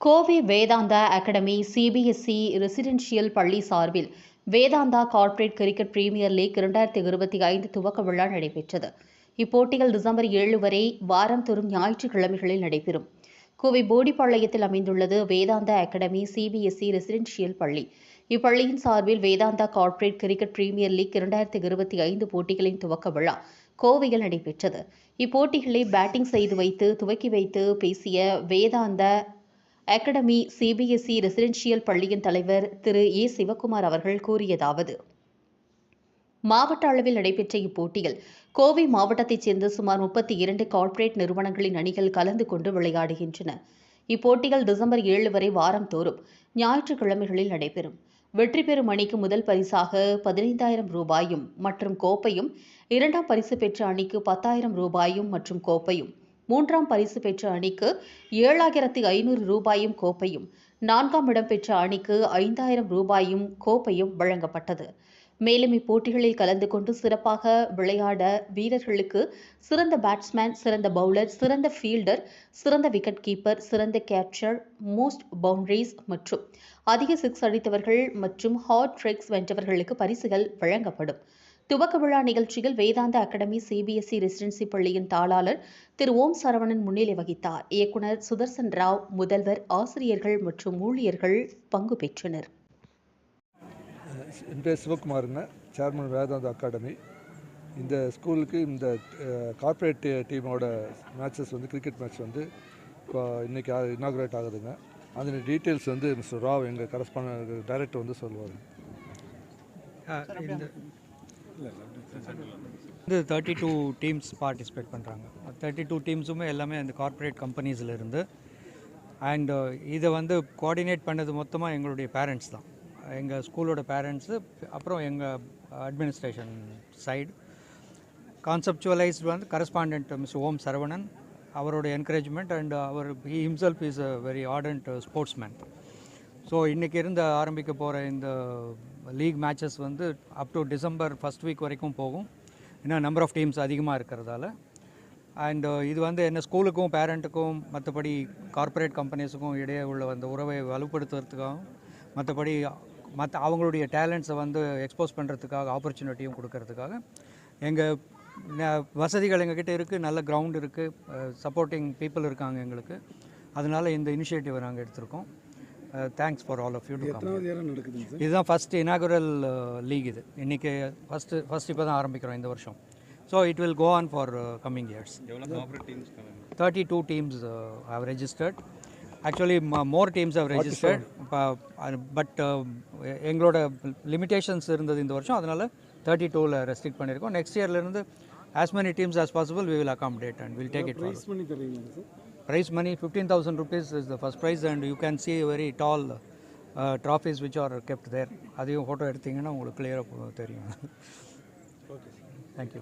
Kovai Vedanta academy CBSE residential பள்ளி சார்பில் Vedanta corporate cricket premier league இரண்டாயிரத்தி இருபத்தி ஐந்து துவக்க விழா நடைபெற்றது. இப்போட்டிகள் டிசம்பர் ஏழு வரை வாரந்தோறும் ஞாயிற்றுக்கிழமைகளில் நடைபெறும். கோவை போடிப்பாளையத்தில் அமைந்துள்ளது வேதாந்தா அகாடமி சிபிஎஸ்இ ரெசிடென்ஷியல் பள்ளி. இப்பள்ளியின் சார்பில் Vedanta corporate cricket premier league இரண்டாயிரத்தி இருபத்தி ஐந்து போட்டிகளின் துவக்க விழா கோவையில் நடைபெற்றது. இப்போட்டிகளை பேட்டிங் செய்து வைத்து துவக்கி வைத்து பேசிய வேதாந்த அகாடமி சிபிஎஸ்இ ரெசிடென்ஷியல் பள்ளியின் தலைவர் திரு ஏ சிவக்குமார் அவர்கள் கூறியதாவது மாவட்ட அளவில் நடைபெற்ற இப்போட்டியில் கோவை மாவட்டத்தைச் சேர்ந்த சுமார் முப்பத்தி இரண்டு கார்ப்பரேட் நிறுவனங்களின் அணிகள் கலந்து கொண்டு விளையாடுகின்றன. இப்போட்டிகள் டிசம்பர் ஏழு வரை வாரந்தோறும் ஞாயிற்றுக்கிழமைகளில் நடைபெறும். வெற்றி பெறும் அணிக்கு முதல் பரிசாக பதினைந்தாயிரம் ரூபாயும் மற்றும் கோப்பையும் இரண்டாம் பரிசு பெற்ற அணிக்கு பத்தாயிரம் ரூபாயும் மற்றும் கோப்பையும் மூன்றாம் பரிசு பெற்ற அணிக்கு ஏழாயிரத்தி ஐநூறு ரூபாயும் கோப்பையும் நான்காம் இடம் பெற்ற அணிக்கு ஐந்தாயிரம் ரூபாயும் கோப்பையும் வழங்கப்பட்டது. மேலும் இப்போட்டிகளில் கலந்து கொண்டு சிறப்பாக விளையாட வீரர்களுக்கு சிறந்த பேட்ஸ்மேன் சிறந்த பவுலர் சிறந்த ஃபீல்டர் சிறந்த விக்கெட் கீப்பர் சிறந்த கேப்சர் மோஸ்ட் பவுண்டரிஸ் மற்றும் அதிக சிக்ஸ் அடித்தவர்கள் மற்றும் ஹாட் ட்ரிக்ஸ் வென்றவர்களுக்கு பரிசுகள் வழங்கப்படும். துவக்க விழா நிகழ்ச்சியில் வேதாந்த அகாடமி சிபிஎஸ்இ ரெசிடென்சி பள்ளியின் தாளாளர் திரு ஓம் சரவணன் முன்னிலை வகித்தார். இயக்குனர் சுதர்சன் ராவ் முதல்வர் ஆசிரியர்கள் மற்றும் ஊழியர்கள் பங்கு பெற்றனர். என் பேர் சிவகுமாருங்க. சேர்மன் வேதாந்த அகாடமி. இந்த ஸ்கூலுக்கு இந்த கார்ப்பரேட் டீமோட மேட்சஸ் வந்து கிரிக்கெட் மேட்ச் வந்து இப்போ இன்றைக்கி இனாகுரேட் ஆகுதுங்க. அதோட டீட்டெயில்ஸ் வந்து மிஸ்டர் ராவ் எங்கள் கரஸ்பாண்ட் டைரக்டர் வந்து சொல்லுவார். வந்து தேர்ட்டி டூ டீம்ஸ் பார்ட்டிசிபேட் பண்ணுறாங்க தேர்ட்டி டூ டீம்ஸுமே எல்லாமே அந்த கார்ப்பரேட் கம்பெனிஸில் இருந்து அண்டு uh, இதை வந்து கோஆர்டினேட் பண்ணது மொத்தமாக எங்களுடைய பேரண்ட்ஸ் தான். எங்கள் ஸ்கூலோட பேரண்ட்ஸு அப்புறம் எங்கள் அட்மினிஸ்ட்ரேஷன் சைடு கான்செப்டுவலைஸ்டு வந்து கரஸ்பாண்டன்ட் மிஸ்டர் ஓம் சரவணன் அவரோட encouragement and uh, our he himself is a very ardent sportsman so இன்றைக்கி இருந்து ஆரம்பிக்க போகிற இந்த லீக் மேட்சஸ் வந்து up to December first week வரைக்கும் போகும். ஏன்னா நம்பர் ஆஃப் டீம்ஸ் அதிகமாக இருக்கிறதால. அண்ட் uh, இது வந்து என்ன ஸ்கூலுக்கும் பேரண்ட்டுக்கும் மற்றபடி கார்ப்பரேட் கம்பெனிஸுக்கும் இடையே உள்ள அந்த உறவை வலுப்படுத்துறதுக்காகவும் மற்றபடி மற்ற அவங்களுடைய டேலண்ட்ஸை வந்து எக்ஸ்போஸ் பண்ணுறதுக்காக ஆப்பர்ச்சுனிட்டியும் கொடுக்கறதுக்காக எங்கள் வசதிகள் எங்ககிட்ட இருக்குது நல்ல கிரவுண்ட் இருக்குது சப்போர்ட்டிங் பீப்புள் இருக்காங்க எங்களுக்கு. அதனால் இந்த இனிஷியேட்டிவை நாங்கள் எடுத்திருக்கோம். Thanks for all of you இதுதான் ஃபஸ்ட் இனாகுரல் லீக் இது. இன்றைக்கி ஃபஸ்ட்டு ஃபஸ்ட் இப்போ தான் ஆரம்பிக்கிறோம் இந்த வருஷம். So it will go on for coming years thirty two teams have registered actually more teams have registered but எங்களோட லிமிடேஷன்ஸ் இருந்தது இந்த வருஷம். அதனால் தேர்ட்டி டூவில் ரெஸ்ட்ரிக்ட் பண்ணியிருக்கோம். Next இயர்லேருந்து as many teams as possible we will accommodate and will take it prize money 15000 rupees is the first prize and you can see very tall uh, trophies which are kept there அதையும் photo எடுத்தீங்கன்னா உங்களுக்கு கிளியராக தெரியும் thank you